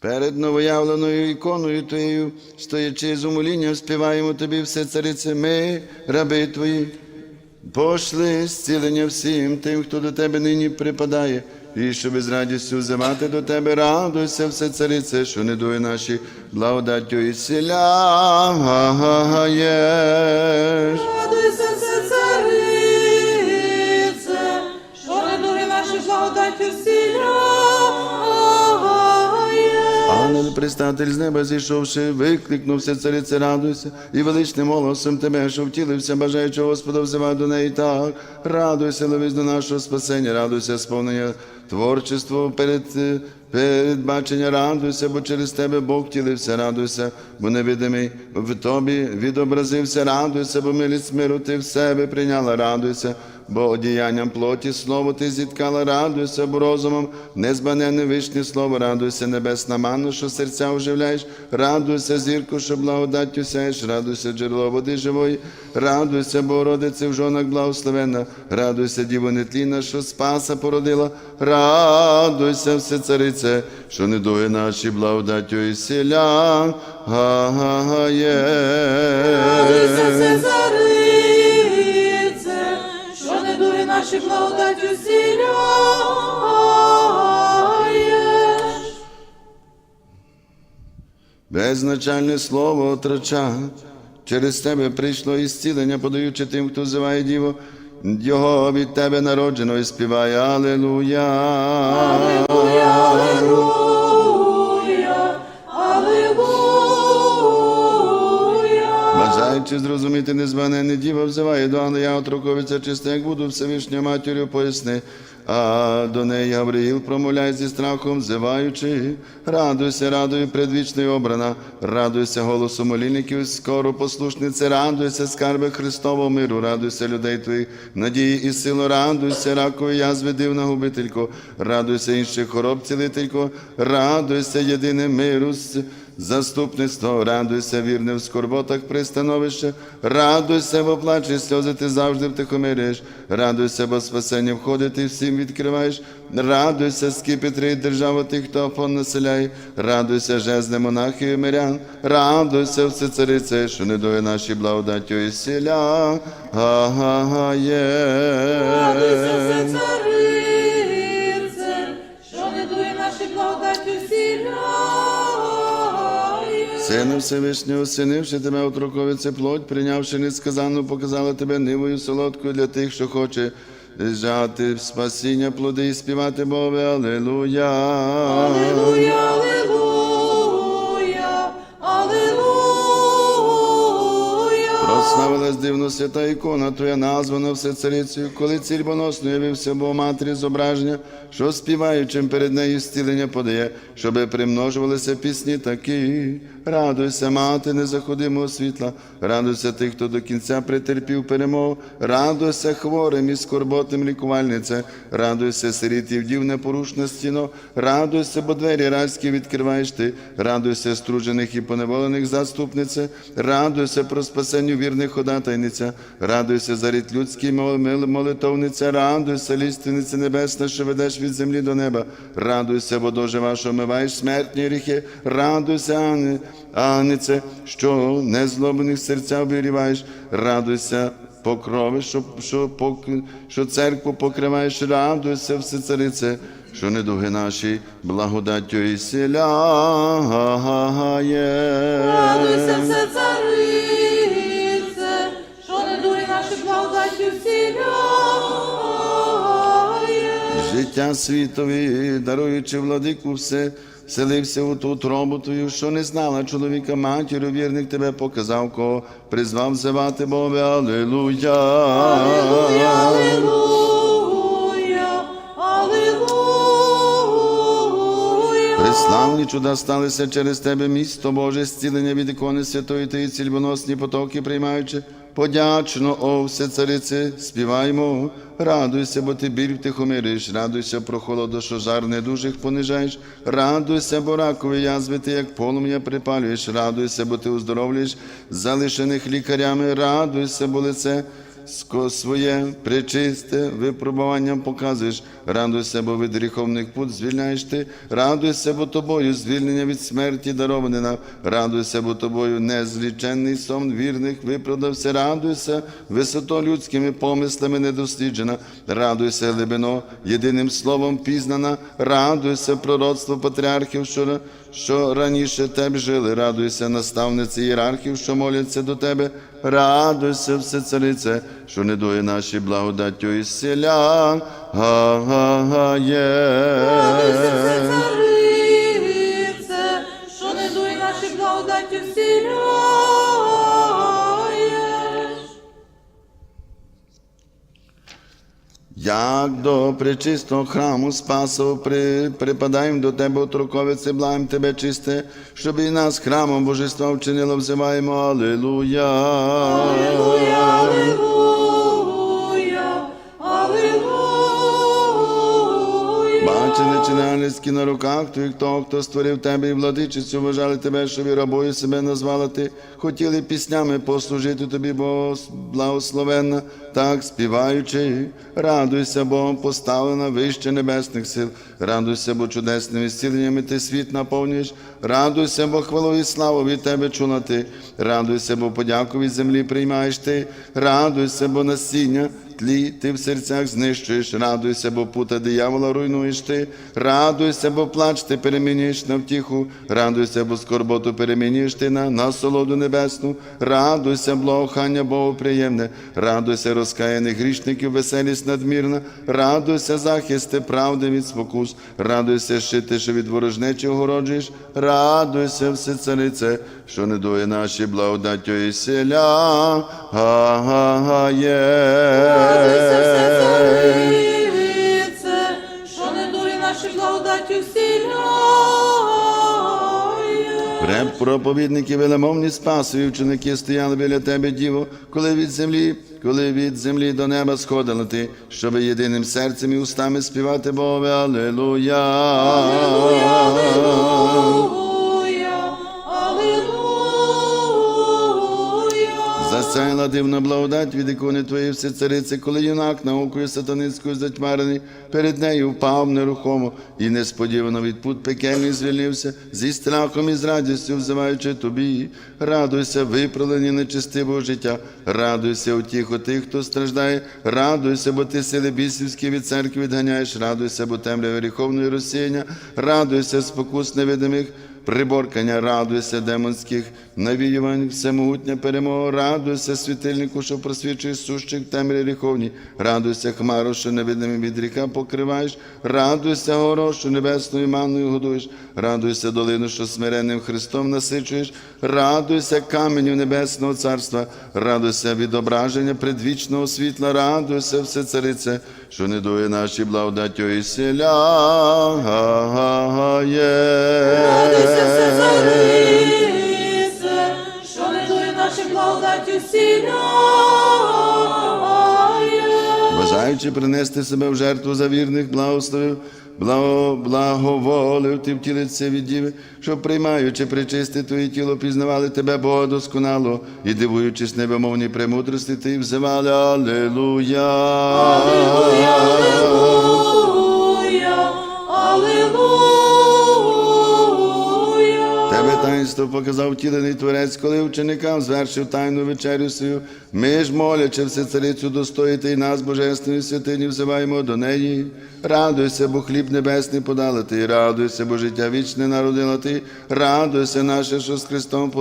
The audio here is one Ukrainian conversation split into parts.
Перед новоявленою іконою Твоєю, стоячи з умолінням, співаємо Тобі все царице, ми, раби Твої. Пошли зцілення всім тим, хто до Тебе нині припадає, і щоб з радістю взивати до Тебе, радуйся, все царице, що не дує наші благодаттю і сіляєш. Ангел пристатель з неба зійшовши, викликнувся, царице, радуйся, і величним голосом тебе, що втілився, бажаючи Господа взивати до неї так. Радуйся, ловись до нашого спасення, радуйся, сповнення творчество перед. е, Передбачення радуйся, бо через тебе Бог втілився, радуйся, бо невидимий в тобі відобразився, радуйся, бо милість миру ти в себе прийняла, радуйся, бо одіянням плоті слово ти зіткала, радуйся, бо розумом незбанене вишнє слово, радуйся, небесна манна, що серця оживляєш, радуйся, зірку, що благодаттю сяєш, радуйся, джерело води живої, радуйся, бо родиці в жонах благословенна, радуйся, діво нетлінна, що спаса породила, радуйся, все царице, що не дує наші благодаттю і сіля. Радуйся, не дує наші Безначальне слово отрача. Через тебе прийшло ісцілення, подаючи тим, хто взиває Діво, його від тебе народжено і співає Алелуя. Аллилуйя, Аллилуйя, Бажаючи зрозуміти незбагненне діво, взиває до Ангела отроковиця чисте, як буду Всевишня матір'ю поясни. А до неї Гавриїл промовляє зі страхом, взиваючи, радуйся, радуй, предвічний обрана, радуйся голосу молільників, скоро послушнице, радуйся, скарби Христового миру, радуйся людей твоїх, надії і силу, радуйся, ракові язви дивна губителько, радуйся інших хвороб, цілителько, радуйся, єдине миру. Заступництво, радуйся, вірне в скорботах пристановище, радуйся, бо плаче сльози, ти завжди втихомириш, радуйся, бо спасення входить, і всім відкриваєш, радуйся, скипетри держава тих, хто афон населяє, радуйся, жезне монахів і мирян, радуйся, все царице, що не доє наші благодаттю і сіля, Радуйся, все царице, Сина Всевишнього, синивши тебе от роковице плоть, прийнявши несказанну, показала тебе нивою солодкою для тих, що хоче лежати в спасіння плоди і співати Бове. Аллилуйя, Аллилуйя, Прославилась дивно свята ікона Твоя, названа все царицею, коли ціль боносно явився Бо матері зображення, що співаючим перед нею зцілення подає, щоби примножувалися пісні такі. Радуйся, мати незаходимого світла, радуйся тих, хто до кінця претерпів перемогу, радуйся хворим і скорботним лікувальнице, радуйся сирітів дів непорушна стіно, радуйся, бо двері райські відкриваєш ти, радуйся стружених і поневолених заступнице, радуйся про спасенню вірних ходатайниця, радуйся за рід людський мол- молитовниця, радуйся, ліственниця небесна, що ведеш від землі до неба, радуйся, бо дожива, що омиваєш смертні гріхи, радуйся, Агнице, що незлобних серця обігріваєш, радуйся, покрови, що, що, що церкву покриваєш, радуйся, все царице, що недуги наші благодаттю і сіля. Радуйся, все царице, Життя світові, даруючи владику все, вселився у ту тробу твою, що не знала чоловіка матір'ю, вірних тебе показав, кого призвав зевати Бове, Аллилуйя. Аллилуйя, Аллилуйя, Преславні чуда сталися через тебе, місто Боже, зцілення від ікони святої Ти, цільбоносні потоки приймаючи. Подячно, о, все царице, співаймо, радуйся, бо ти біль втихомириш, радуйся про холодо, що жар недужих понижаєш, радуйся, бо ракові язви ти, як полум'я припалюєш, радуйся, бо ти уздоровлюєш залишених лікарями, радуйся, бо лице своє причисте випробуванням показуєш. Радуйся, бо від гріховних пут звільняєш ти. Радуйся, бо тобою звільнення від смерті дароване нам. Радуйся, бо тобою незліченний сон вірних виправдався. Радуйся, висото людськими помислами недосліджена. Радуйся, глибино, єдиним словом пізнана. Радуйся, пророцтво патріархів, що, що раніше тебе жили. Радуйся, наставниці ієрархів, що моляться до тебе. Радуйся, все царице, що не дує наші благодаттю і селя. Га-га-га Як до пречистого храму Спасу при, припадаємо до тебе, отроковице, благаємо тебе чисте, щоб і нас храмом божества вчинило, взиваємо. Аллилуйя. Аллилуйя, аллилуйя, аллилуйя. Бачили чинальницькі на руках твоїх того, хто створив тебе і владичицю, вважали тебе, що і рабою себе назвала ти. Хотіли піснями послужити тобі, бо благословенна, так співаючи. Радуйся, бо поставлена вище небесних сил. Радуйся, бо чудесними зціленнями ти світ наповнюєш. Радуйся, бо хвалу і славу від тебе чула ти. Радуйся, бо подяку від землі приймаєш ти. Радуйся, бо насіння тлі ти в серцях знищуєш, радуйся, бо пута диявола руйнуєш ти, радуйся, бо плач ти перемінюєш на втіху, радуйся, бо скорботу перемінюєш ти на насолоду небесну, радуйся, благохання Богу приємне, радуйся, розкаяних грішників, веселість надмірна, радуйся, захисти правди від спокус, радуйся, щити, що від ворожнечі огороджуєш, радуйся, все царице, що не дує наші благодаттю і селя. Га-га-га є. Радуйся, все царице, що не наші благодаті всіляєш. Проповідники велемовні спасові ученики стояли біля тебе, Діво, коли від землі, коли від землі до неба сходила ти, щоб єдиним серцем і устами співати Бове, Аллилуйя. Аллилуйя, аллилуйя, аллилуйя. Дивна благодать від ікони твоєї все цариці, коли юнак наукою сатаницькою затьмарений, перед нею впав нерухомо і несподівано від пут пекельний звільнився, зі страхом і з радістю взиваючи тобі. Радуйся, виправлені нечистивого життя, радуйся утіху тих, хто страждає, радуйся, бо ти сили бісівські від церкви відганяєш, радуйся, бо темрява гріховної розсіяння, радуйся, спокус невидимих приборкання, радуйся демонських навіювань, всемогутня перемога, радуйся світильнику, що просвічує сущих в темряві гріховні, радуйся хмару, що невидимим від ріка покриваєш, радуйся горо, що небесною манною годуєш, радуйся долину, що смиренним Христом насичуєш, радуйся каменю небесного царства, радуйся відображення предвічного світла, радуйся, все царице, що не дує наші благодаттю і селя. Радуйся, все царице, що не дує наші благодаті всіляєш. Бажаючи принести себе в жертву за вірних, благословив, благо, благоволив ти втілиться від діви, щоб приймаючи причисти твоє тіло, пізнавали тебе, Бога досконало, і дивуючись невимовній премудрості, ти взивали Аллилуйя. Аллилуйя, аллилуйя, таїнство показав тілений творець, коли ученикам звершив тайну вечерю свою. Ми ж молячи все царицю достоїти і нас, божественної святині, взиваємо до неї. Радуйся, бо хліб небесний подала ти, радуйся, бо життя вічне народила ти, радуйся, наше, що з Христом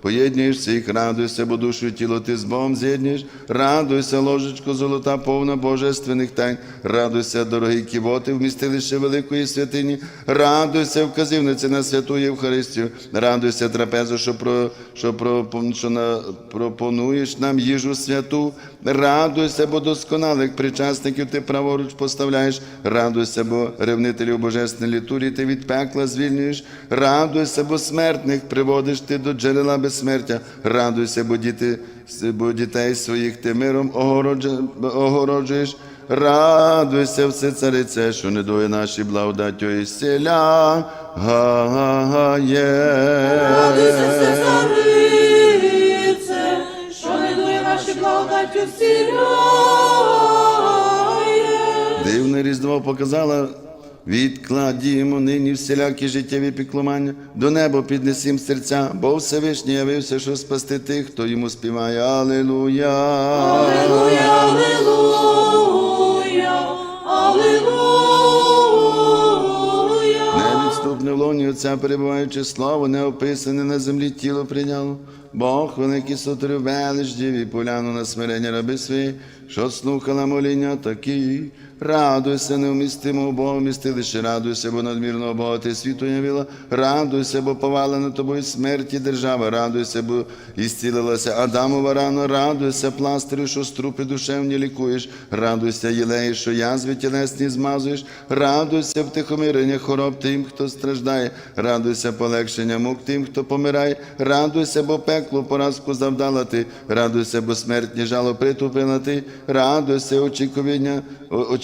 поєднуєш всіх, радуйся, бо душу і тіло ти з Богом з'єднуєш, радуйся, ложечко золота, повна божественних тайн, радуйся, дорогі ківоти, вмістилище великої святині, радуйся, вказівниці на святу Євхаристію, радуйся, трапезу, що, про, що, про, що на, пропонуєш нам їжу святу, радуйся, бо досконалих причасників ти праворуч поставляєш, радуйся, бо ревнителів божественної літурії ти від пекла звільнюєш, радуйся, бо смертних приводиш ти до джерела безсмертя, радуйся, бо діти, бо дітей своїх ти миром огороджуєш. Радуйся, все царице, що не дує наші благодаттю і селя. Радуйся, все царице, що не дує наші благодаттю сіляє. Дивне різдво показало, відкладімо нині всілякі життєві піклування, до неба піднесім серця, бо Всевишній явився, що спасти тих, хто йому співає. Алілуя. Аллилуйя, аллилуйя, Невідступне в лоні Отця перебуваючи славу, неописане на землі тіло прийняло. Бог великий сотворив велич і поляну на смирення раби свої, що слухала моління такі. Радуйся, невмістимо Бога вмістилище, радуйся, бо надмірного Бога ти світу явила, радуйся, бо повалена тобою смерті держава, радуйся, бо ісцілилася Адамова рано, радуйся, пластирю, що струпи душевні лікуєш, радуйся, єлеї, що язви тілесні змазуєш, радуйся, втихомирення хвороб тим, хто страждає, радуйся, полегшення мук тим, хто помирає, радуйся, бо пекло поразку завдала ти, радуйся, бо смертні жало притупила ти, радуйся, очікування,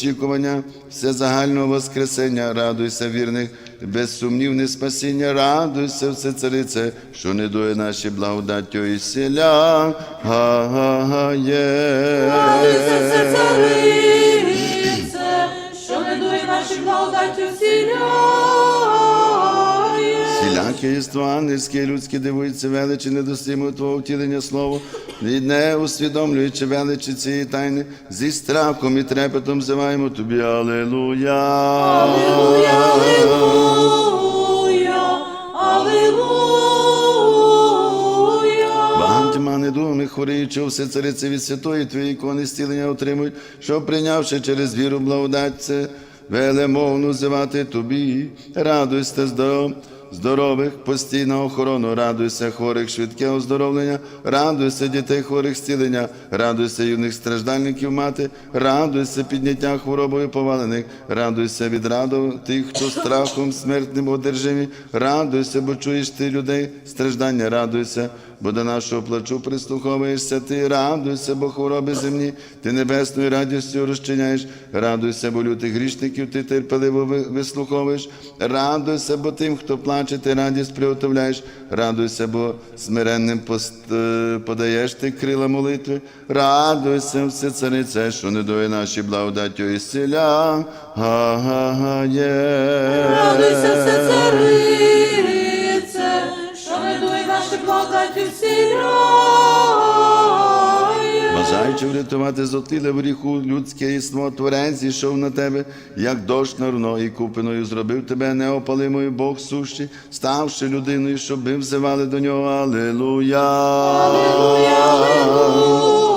очікування всезагального воскресення, радуйся, вірних, безсумнівне спасіння, радуйся, все царице, що не дує наші благодаттю і сіля. Радуйся, все царице, Всілякі єства ангельські і людські дивуються величі недостиму Твого втілення слово, і не усвідомлюючи величі цієї тайни, зі страхом і трепетом взиваємо Тобі, Алілуя. Аллилуйя, аллилуйя, аллилуйя. Багатьма недугами хворіючи все цариці від святої Твої ікони стілення отримують, що прийнявши через віру благодать це велемовну зивати Тобі. Радуйся, здоров, здорових, постійна охорону, радуйся хворих, швидке оздоровлення, радуйся дітей хворих зцілення, радуйся юних страждальників мати, радуйся підняття хворобою повалених, радуйся від раду тих, хто страхом смертним одержимі, радуйся, бо чуєш ти людей страждання, радуйся, бо до нашого плачу прислуховуєшся ти, радуйся, бо хвороби земні, ти небесною радістю розчиняєш, радуйся, бо лютих грішників ти терпеливо вислуховуєш, радуйся, бо тим, хто плаче, ти радість приготовляєш, радуйся, бо смиренним е, подаєш ти крила молитви, радуйся, все царице, що не доє наші благодаттю і сіля. Радуйся, все не наші благодаттю сіляє. Бажаючи врятувати зотліле в гріху людське існо Творець зійшов на тебе, як дощ на руно, і купиною зробив тебе неопалимою Бог сущий, ставши людиною, щоб ми взивали до нього. Алілуя. Аллилуйя, аллилуйя.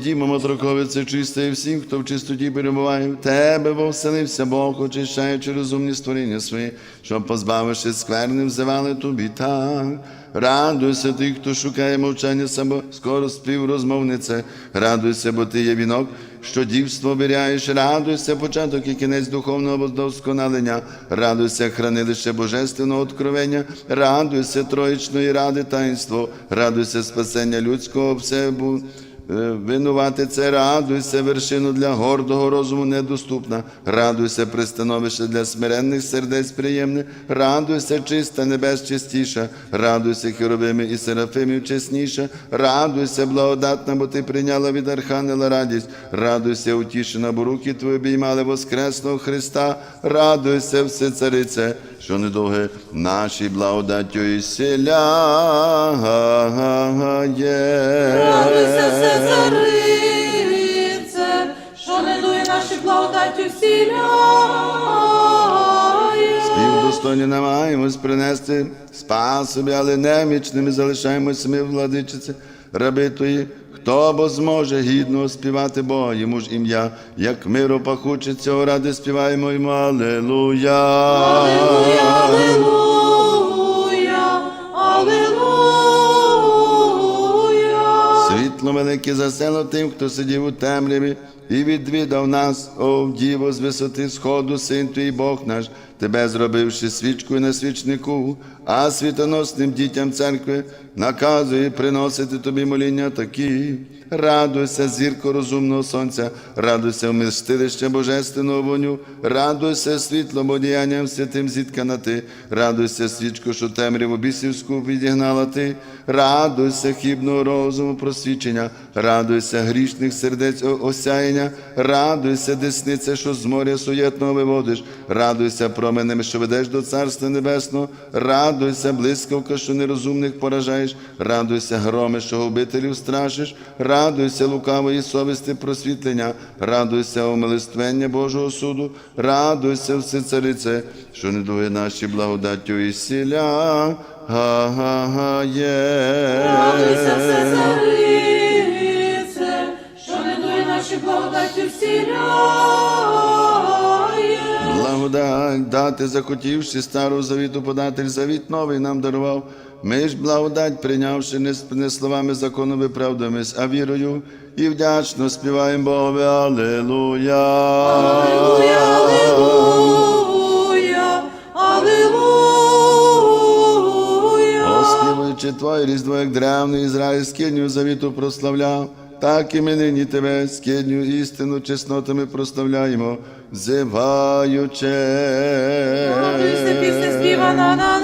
Стіною ти є дімом чисте, і всім, хто в чистоті перебуває, в тебе вовселився Бог, очищаючи розумні створіння свої, щоб, позбавивши скверни, взивали тобі так. Радуйся ти, хто шукає мовчання само, скоро співрозмовнице. Радуйся, бо ти є вінок, що дівство оберяєш. Радуйся, початок і кінець духовного вдосконалення. Радуйся, хранилище божественного откровення. Радуйся, троїчної ради таїнство. Радуйся, спасення людського все Е, Винувати це радуйся, вершину для гордого розуму недоступна. Радуйся, пристановище для смиренних сердець приємне. Радуйся, чиста небес чистіша. Радуйся, херовими і серафимів чесніша. Радуйся, благодатна, бо ти прийняла від Архангела радість. Радуйся, утішена, бо руки твої обіймали воскресного Христа. Радуйся, все царице, що недовге нашій благодаттю і сіля. Радуйся, царице, що не дує наші благодаттю сіляє. Співдостойні намагаємось принести спас собі, але немічними залишаємось ми, владичице, раби твої. Хто бо зможе гідно співати Бога, йому ж ім'я, як миро пахуче, цього ради співаємо йому Алелуя. Аллилуйя, аллилуйя, велике засело тим, хто сидів у темряві і відвідав нас, о Діво, з висоти сходу, син твій Бог наш, тебе зробивши свічкою на свічнику, а світоносним дітям церкви наказує приносити тобі моління такі. Радуйся, зірко розумного сонця, радуйся вмістилище божественного воню, радуйся світлом одіянням святим зіткана ти, радуйся, свічко, що темряву бісівську відігнала ти, радуйся хібного розуму просвічення, радуйся грішних сердець о- осяяння, радуйся, десниця, що з моря суєтного виводиш, радуйся променем, що ведеш до Царства Небесного, радуйся, блискавка, що нерозумних поражаєш, радуйся, громи, що губителів страшиш, радуйся, лукавої совісти просвітлення, радуйся, умилиствення Божого суду, радуйся, всецарице, що не дує наші благодаттю і сіля. Радуйся, все дати захотівши стару завіту податель, завіт новий нам дарував. Ми ж благодать, прийнявши не, словами закону виправдуємось, а вірою і вдячно співаємо Богові. Аллилуйя. Аллилуйя, аллилуйя, аллилуйя. Оспівуючи Твоє різдво, як древний Ізраїль скиню завіту прославляв, так і ми нині Тебе, скиню істину, чеснотами прославляємо, взиваючи. Радуйся, пісня співана на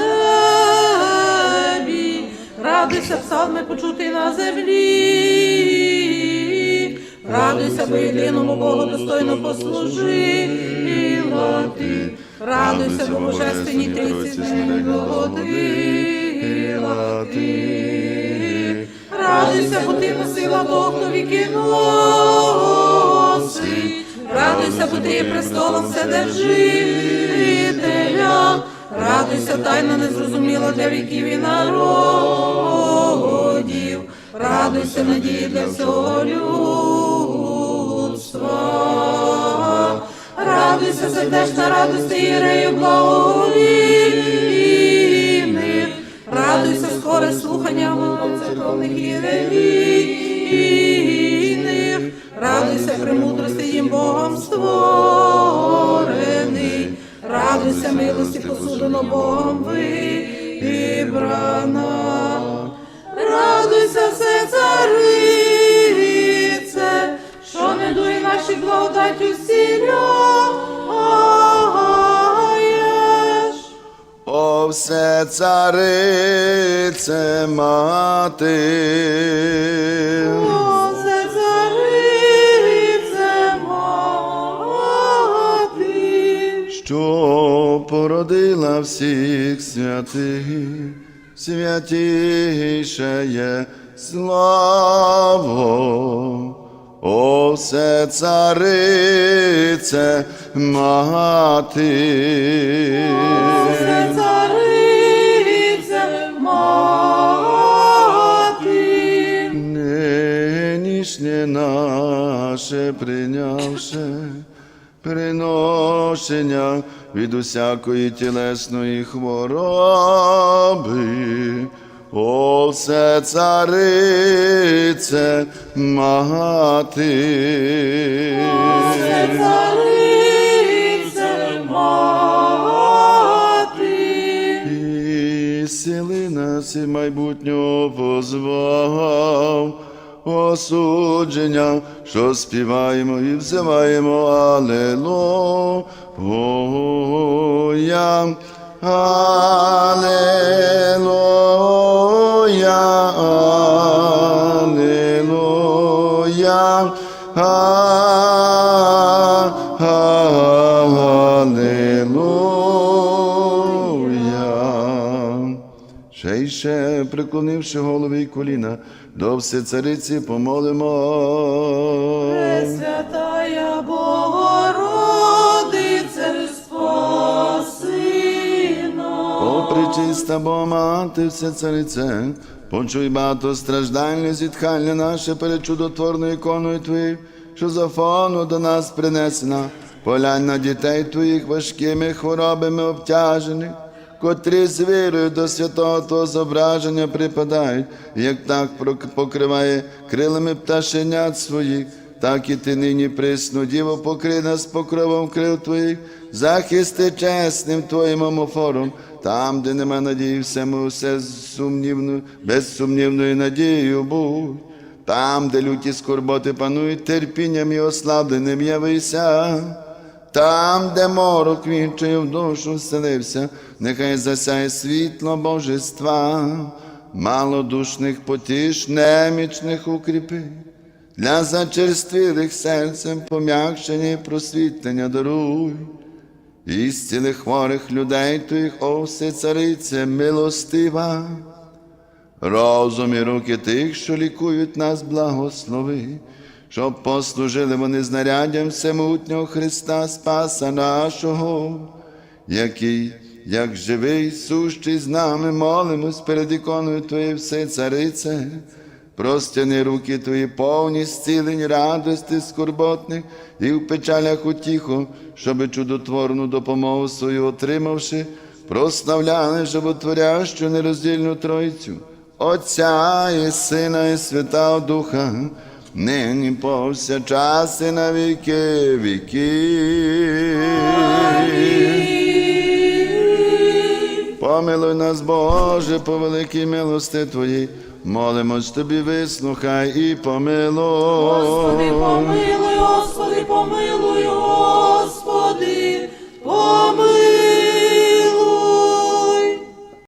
небі, радуйся, псалми почути на землі, радуйся, бо єдиному Богу достойно послужила ти, радуйся, бо божественній трійці не догодила ти, радуйся, бо ти носила віки носить, радуйся, бо ти престолом вседержителя, радуйся, тайна незрозуміла для віків і народів, радуйся, надії для всього людства. Радуйся, сердечна радости Ірею благовільних, радуйся, скоре церковних і релігійних, радуйся, премудрости їм Богом створений, радуйся, милості посудено Богом вибрана. Царице мати, О, царице мати. що породила всіх святих, святіше є славо. О, все царице мати. Наше прийнявши приношення від усякої тілесної хвороби. О, все царице мати. Все царице мати. І сили нас і майбутнього позвав, осудження, що співаємо і взиваємо Алелуя, Алелуя, Алелуя, Алелуя. Ще й ще, преклонивши голови й коліна, до всецариці помолимо. Пресвятая Богородице, спаси нас. О, пречиста Бо мати, всецарице, почуй багато страждальне зітхання наше перед чудотворною іконою Твоєю, що за фону до нас принесена. Полянь на дітей Твоїх важкими хворобами обтяжених, котрі з вірою до святого Твого зображення припадають, як так покриває крилами пташенят своїх. так і ти нині присно, Діво, покри нас покровом крил Твоїх, захисти чесним Твоїм омофором, там, де нема надії, все сумнівно, безсумнівною надією будь. Там, де люті скорботи панують, терпінням і ослабленим явися. Там, де морок вінчує в душу вселився, нехай засяє світло божества, малодушних потіш, немічних укріпи, для зачерствілих серцем пом'якшення і просвітлення даруй. І зціли хворих людей твоїх, о все царице милостива. Розум і руки тих, що лікують нас, благослови, щоб послужили вони знаряддям всемутнього Христа Спаса нашого, який, як живий, сущий з нами, молимось перед іконою Твоєю все царице, простяни руки Твої повні зцілень, радости скорботних і в печалях утіху, щоби чудотворну допомогу свою отримавши, прославляли животворящу нероздільну Тройцю. Отця і Сина, і Святого Духа, нині повсякчас і на віки віки. Помилуй нас, Боже, по великій милости Твоїй, молимось Тобі, вислухай і помилуй. Господи, помилуй, Господи, помилуй.